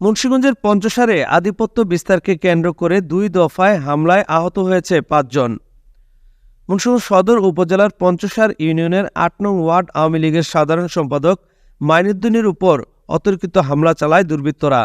মুন্সিগঞ্জের পঞ্চসারে আধিপত্য বিস্তারকে কেন্দ্র করে দুই দফায় হামলায় আহত হয়েছে পাঁচজন। মুন্সিগঞ্জ সদর উপজেলার পঞ্চসার ইউনিয়নের আট নং ওয়ার্ড আওয়ামী লীগের সাধারণ সম্পাদক মাইনুদ্দিনের উপর অতর্কিত হামলা চালায় দুর্বৃত্তরা।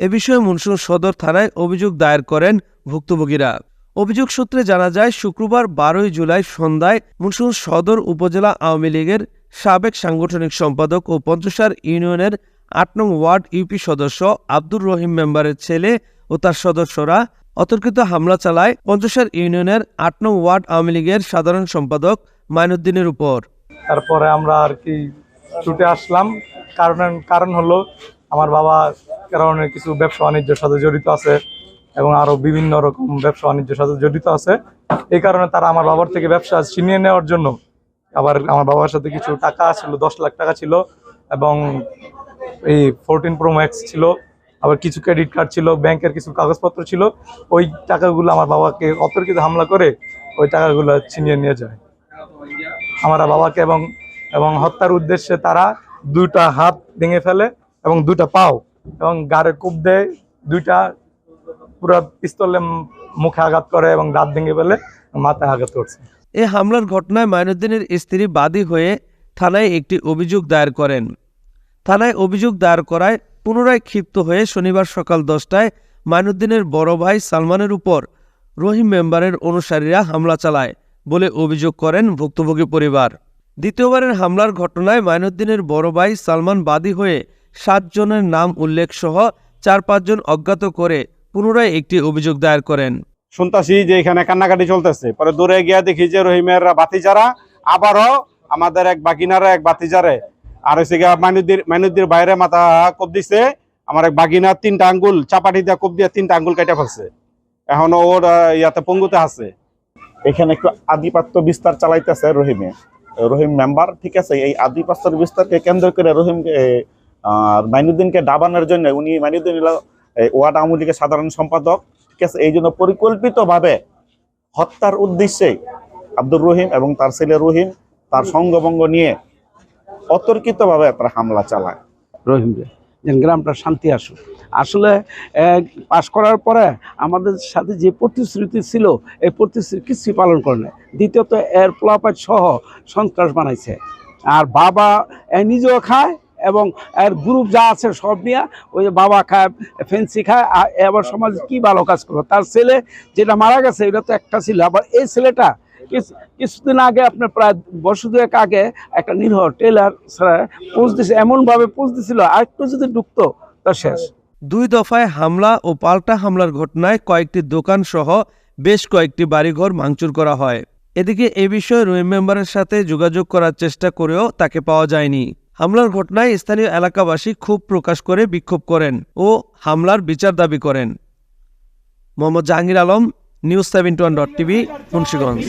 এ বিষয়ে মুন্সিগঞ্জ সদর থানায় অভিযোগ দায়ের করেন ভুক্তভোগীরা। অভিযোগ সূত্রে জানা যায়, শুক্রবার বারোই জুলাই সন্ধ্যায় মুন্সিগঞ্জ সদর উপজেলা আওয়ামী লীগের সাবেক সাংগঠনিক সম্পাদক ও পঞ্চসার ইউনিয়নের আট নং ওয়ার্ড ইউপি সদস্য আব্দুর রহিম মেম্বারের ছেলে ও তার সদস্যরা অতর্কিত হামলা চালায় পঞ্চসার ইউনিয়নের আট নং ওয়ার্ড আওয়ামী লীগের সাধারণ সম্পাদক মাইনুদ্দিনের উপর। তারপরে আমরা আর কি ছুটে আসলাম। কারণ কারণ হলো আমার বাবা কারণে কিছু ব্যবসা বাণিজ্যের সাথে জড়িত আছে এবং আরও বিভিন্ন রকম ব্যবসা বাণিজ্যের সাথে জড়িত আছে। এই কারণে তারা আমার বাবার থেকে ব্যবসা ছিনিয়ে নেওয়ার জন্য আবার আমার বাবার সাথে কিছু টাকা ছিল, দশ লাখ টাকা ছিল এবং এই ফোরটিন প্রো ম্যাক্স ছিল, আবার কিছু ক্রেডিট কার্ড ছিল ব্যাংকের কিছু কাগজপত্র ছিল, ওই টাকাগুলো আমার বাবাকে অতর্কিত হামলা করে ওই টাকাগুলো ছিনিয়ে নিয়ে যায়। আমরা বাবাকে এবং এবং হত্যার উদ্দেশ্যে তারা দুইটা হাত ভেঙে ফেলে এবং দুইটা পাও এবং গাড়ে কূপ দেয়, দুইটা পুরো পিস্তলে মুখে আঘাত করে এবং দাঁত ভেঙে ফেলে, মাথায় আঘাত করছে। এ হামলার ঘটনায় মাইনুদ্দিনের স্ত্রী বাদী হয়ে থানায় একটি অভিযোগ দায়ের করেন। থানায় অভিযোগ দায়ের করায় পুনরায় ক্ষিপ্ত হয়ে শনিবার সকাল দশটায় মাইনুদ্দিনের বড় ভাই সালমানের উপর রহিম মেম্বারের অনুসারীরা হামলা চালায় বলে অভিযোগ করেন ভুক্তভোগী পরিবার। দ্বিতীয়বারের হামলার ঘটনায় মাইনুদ্দিনের বড় ভাই সালমান বাদী হয়ে সাতজনের নাম উল্লেখ সহ চার পাঁচজন অজ্ঞাত করে পুনরায় একটি অভিযোগ দায়ের করেন। শুনতাছি যে এখানে কান্নাকাটি চলতেছে। পরে দূরে গিয়া দেখি যে রহিমের বাতিজারা আবারও আমাদের এক বাগিনারা এক বাতি বাতিজারে আর হচ্ছে গিয়া মাইনুদ্দির মাইনুদ্দির বাইরে মাথা কোপ দিছে। আমার এক বাগিনার তিনটা আঙ্গুল, চাপাটি দিয়া কোপ দিয়া তিনটা আঙ্গুল কেটে ফেলছে। এখন ওর ইয়াতে পঙ্গুতে আছে। এখানে একটু আধিপত্য বিস্তার চালাইতেছে রহিমে। রহিম মেম্বার ঠিক আছে? এই আধিপত্য বিস্তারকে কেন্দ্র করে রহিম মাইনুদ্দিনকে ডাবানোর জন্য উনি মাইনুদ্দিন ওয়ার্ড আওয়ামী লীগের সাধারণ সম্পাদক, ঠিক আছে? এই জন্য পরিকল্পিতভাবে হত্যার উদ্দেশ্যে আব্দুর রহিম এবং তার ছেলে রহিম তার সঙ্গভঙ্গ নিয়ে অতর্কিতভাবে তারা হামলা চালায়। রহিমকে যেন গ্রামটা শান্তি আসুক। আসলে পাশ করার পরে আমাদের সাথে যে প্রতিশ্রুতি ছিল, এই প্রতিশ্রুতি কিছুই পালন করে না দ্বিতীয়ত, এর পোলাপাট সহ সন্ত্রাস বানাইছে। আর বাবা নিজেও খায় এবং এর গ্রুপ যা আছে সব নিয়ে ওই বাবা খায় ফেন্সি খায়, আর এবার সমাজে কি ভালো কাজ করবে? তার ছেলে যেটা মারা গেছে, এটা তো একটা ছিল। আবার এই ছেলেটা কিছুদিন আগে আপনার প্রায় বছর দুয়েক আগে একটা নিরহ টেলার পোজ দিছে, এমনভাবে পোজ দিছিল আর একটু যদি ঢুকতো, তা শেষ। দুই দফায় হামলা ও পাল্টা হামলার ঘটনায় কয়েকটি দোকান সহ বেশ কয়েকটি বাড়িঘর ভাঙচুর করা হয়। এদিকে এ বিষয়ে রহিম মেম্বারের সাথে যোগাযোগ করার চেষ্টা করেও তাকে পাওয়া যায়নি। হামলার ঘটনায় স্থানীয় এলাকাবাসী ক্ষোভ প্রকাশ করে বিক্ষোভ করেন ও হামলার বিচার দাবি করেন। Mohammad Jahangir Alam, news seventy one dot TV, Munshiganj.